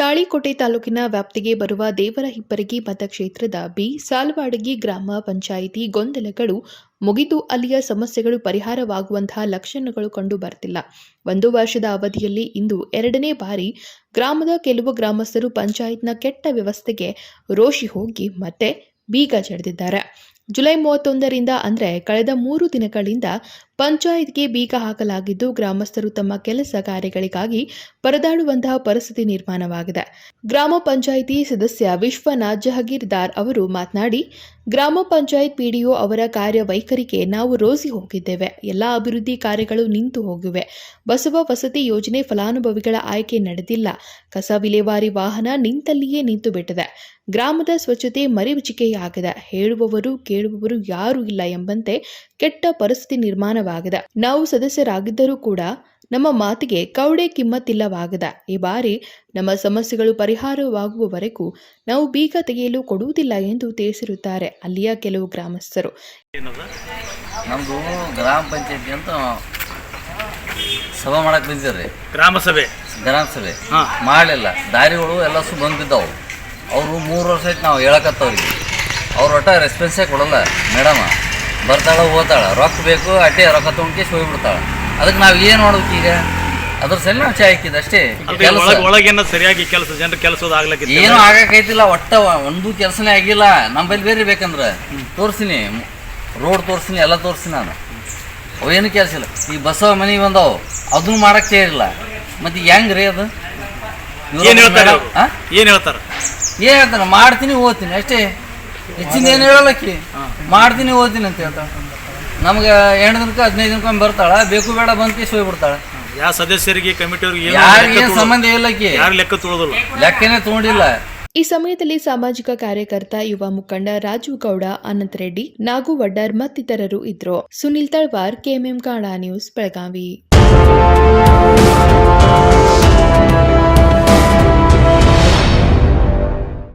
ತಾಳಿಕೋಟೆ ತಾಲೂಕಿನ ವ್ಯಾಪ್ತಿಗೆ ಬರುವ ದೇವರ ಹಿಪ್ಪರಗಿ ಮತಕ್ಷೇತ್ರದ ಬಿ ಸಾಲ್ವಾಡಗಿ ಗ್ರಾಮ ಪಂಚಾಯಿತಿ ಗೊಂದಲಗಳು ಮುಗಿದು ಅಲ್ಲಿಯ ಸಮಸ್ಯೆಗಳು ಪರಿಹಾರವಾಗುವಂತಹ ಲಕ್ಷಣಗಳು ಕಂಡು ಬರ್ತಿಲ್ಲ. ಒಂದು ವರ್ಷದ ಅವಧಿಯಲ್ಲಿ ಇಂದು ಎರಡನೇ ಬಾರಿ ಗ್ರಾಮದ ಕೆಲವು ಗ್ರಾಮಸ್ಥರು ಪಂಚಾಯತ್ನ ಕೆಟ್ಟ ವ್ಯವಸ್ಥೆಗೆ ರೋಷಿ ಹೋಗಿ ಮತ್ತೆ ಬೀಗ ಜಡಿದಿದ್ದಾರೆ. ಜುಲೈ ಮೂವತ್ತೊಂದರಿಂದ ಅಂದರೆ ಕಳೆದ ಮೂರು ದಿನಗಳಿಂದ ಪಂಚಾಯತ್ಗೆ ಬೀಗ ಹಾಕಲಾಗಿದ್ದು ಗ್ರಾಮಸ್ಥರು ತಮ್ಮ ಕೆಲಸ ಕಾರ್ಯಗಳಿಗಾಗಿ ಪರದಾಡುವಂತಹ ಪರಿಸ್ಥಿತಿ ನಿರ್ಮಾಣವಾಗಿದೆ. ಗ್ರಾಮ ಪಂಚಾಯಿತಿ ಸದಸ್ಯ ವಿಶ್ವನಾಥ್ ಜಹಗೀರ್ದಾರ್ ಅವರು ಮಾತನಾಡಿ, ಗ್ರಾಮ ಪಂಚಾಯತ್ ಪಿಡಿಒ ಅವರ ಕಾರ್ಯವೈಖರಿಗೆ ನಾವು ರೋಸಿ ಹೋಗಿದ್ದೇವೆ. ಎಲ್ಲ ಅಭಿವೃದ್ಧಿ ಕಾರ್ಯಗಳು ನಿಂತು ಹೋಗಿವೆ. ಬಸವ ವಸತಿ ಯೋಜನೆ ಫಲಾನುಭವಿಗಳ ಆಯ್ಕೆ ನಡೆದಿಲ್ಲ. ಕಸ ವಿಲೇವಾರಿ ವಾಹನ ನಿಂತಲ್ಲಿಯೇ ನಿಂತು ಬಿಟ್ಟಿದೆ ಗ್ರಾಮದ ಸ್ವಚ್ಛತೆ ಮರೀಚಿಕೆಯಾಗಿದೆ ಹೇಳುವವರು ಕೇಳುವವರು ಯಾರೂ ಇಲ್ಲ ಎಂಬಂತೆ ಕೆಟ್ಟ ಪರಿಸ್ಥಿತಿ ನಿರ್ಮಾಣವಾಗಿದೆ. ನಾವು ಸದಸ್ಯರಾಗಿದ್ದರೂ ಕೂಡ ನಮ್ಮ ಮಾತಿಗೆ ಕೌಡೆ ಕಿಮ್ಮತ್ತಿಲ್ಲವಾಗದ. ಈ ಬಾರಿ ನಮ್ಮ ಸಮಸ್ಯೆಗಳು ಪರಿಹಾರವಾಗುವವರೆಗೂ ನಾವು ಬೀಗ ತೆಗೆಯಲು ಕೊಡುವುದಿಲ್ಲ ಎಂದು ತಿಳಿಸಿರುತ್ತಾರೆ ಅಲ್ಲಿಯ ಕೆಲವು ಗ್ರಾಮಸ್ಥರು. ನಮ್ದು ಗ್ರಾಮ ಪಂಚಾಯತಿ ಅಂತ ಸಭೆ ಮಾಡಕ್ ಬಂದಿದ್ದಾರೆ ಗ್ರಾಮ ಸಭೆ? ಗ್ರಾಮ ಸಭೆ. ಹಾ. ಮಾಡಲಿಲ್ಲ. ದಾರಿಗಳು ಎಲ್ಲ ಸು ಬಂದ್ ಅವರು ಮೂರು ವರ್ಷ ಆಯ್ತು ನಾವು ಹೇಳಕತ್ತವ್ರಿಗೆ ಅವ್ರು ಒಟ್ಟ ರೆಸ್ಪಾನ್ಸೇ ಕೊಡಲ್ಲ. ಮೇಡಮ ಬರ್ತಾಳೆ ಓದ್ತಾಳೆ. ರೊಕ್ಕ ಬೇಕು ಅಟ್ಟೆ ರೊಕ್ಕ ತೊಗೊಂಡ್ಕೇಸಿ ಹೋಗ್ಬಿಡ್ತಾಳೆ ಅದಕ್ಕೆ ನಾವು ಏನು ಮಾಡ್ಬೇಕು ಈಗ? ಅದ್ರ ಸಲ ನಾವು ಚಾಯ್ ಹಾಕಿದ್ದು ಅಷ್ಟೇ. ಒಳಗೇನ ಸರಿಯಾಗಿ ಕೆಲಸ ಜನರ ಕೆಲಸದ ಆಗ್ಲಕ್ಕೆ ಏನು ಆಗಕೈತಿಲ್ಲ ಒಟ್ಟ ಒಂದು ಕೆಲಸನೇ ಆಗಿಲ್ಲ. ನಮ್ಮಲ್ಲಿ ಬೇರೆ ಬೇಕಂದ್ರೆ. ತೋರಿಸಿನಿ ರೋಡ್ ತೋರಿಸ್ತೀನಿ ಎಲ್ಲ ತೋರಿಸ್ತೀನಿ ನಾನು. ಅವೇನು ಕೆಲಸ ಇಲ್ಲ. ಈ ಬಸವ ಮನೆ ಬಂದವು. ಅದನ್ನು ಮಾಡಕ್ಕೆ ಇಲ್ಲ. ಮತ್ತೆ ಹೆಂಗ್ ರೀ ಅದು? ಏನು ಹೇಳ್ತಾರೆ ಏನು ಹೇಳ್ತಾರೆ? ಏನು ಹೇಳ್ತಾರ? ಮಾಡ್ತೀನಿ ಓದ್ತೀನಿ ಅಷ್ಟೇ. ಹೆಚ್ಚಿನ ಏನು ಹೇಳಲ್ಲಕ್ಕಿ ಮಾಡ್ತೀನಿ ಓದ್ತೀನಿ ಅಂತ ಹೇಳ್ತಾಳೆ. ನಮ್ಗೆ ಎಂಟು ದಿನಕ್ಕೆ ಹದಿನೈದು ದಿನಕ್ಕೊಮ್ಮೆ ಬರ್ತಾಳ. ಬೇಕು ಬೇಡ ಬಂದ್ಕೇಸಿ ಹೋಗ್ಬಿಡ್ತಾಳೆ. ಯಾವ ಸದಸ್ಯರಿಗೆ ಕಮಿಟಿಯವ್ರಿಗೆ ಯಾರಿಗೇನು ಸಂಬಂಧ ಇಲ್ಲಕ್ಕಿ ಯಾರು ಲೆಕ್ಕ ತೊಳೋದಿಲ್ಲ? ಲೆಕ್ಕನೇ ತೊಗೊಂಡಿಲ್ಲ. ಈ ಸಮಯದಲ್ಲಿ ಸಾಮಾಜಿಕ ಕಾರ್ಯಕರ್ತ ಯುವ ಮುಖಂಡ ರಾಜು ಗೌಡ ಅನಂತ ರೆಡ್ಡಿ ನಾಗು ವಡ್ಡರ್ ಮತ್ತಿತರರು ಇದ್ರು. ಸುನಿಲ್ ತಳ್ವಾರ್ ಕೆಎಂಎಂ ಕಾಡಾ ನ್ಯೂಸ್ ಬೆಳಗಾವಿ.